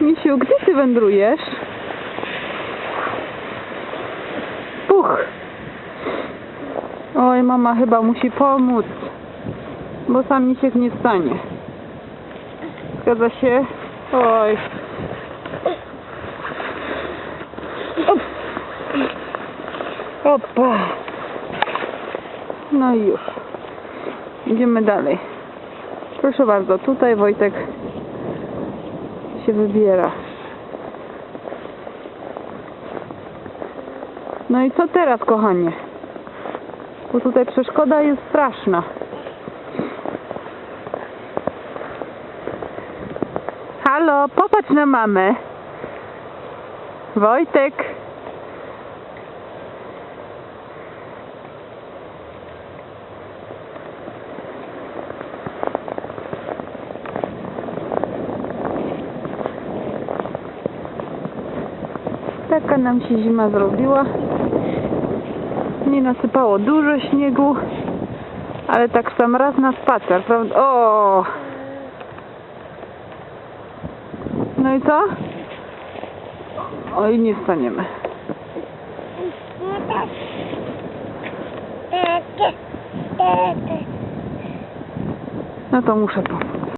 Misiu, gdzie ty wędrujesz? Puch! Oj, mama chyba musi pomóc, bo sam misiek nie stanie. Zgadza się? Oj. Op. Opa. No i już. Idziemy dalej. Proszę bardzo, tutaj Wojtek się wybiera. No i co teraz, kochanie? Bo tutaj przeszkoda jest straszna. Halo, popatrz na mamę. Wojtek. Taka nam się zima zrobiła. Nie nasypało dużo śniegu, ale tak sam raz na spacer, prawda? O! No i co? Oj, nie wstaniemy. No to muszę pomóc.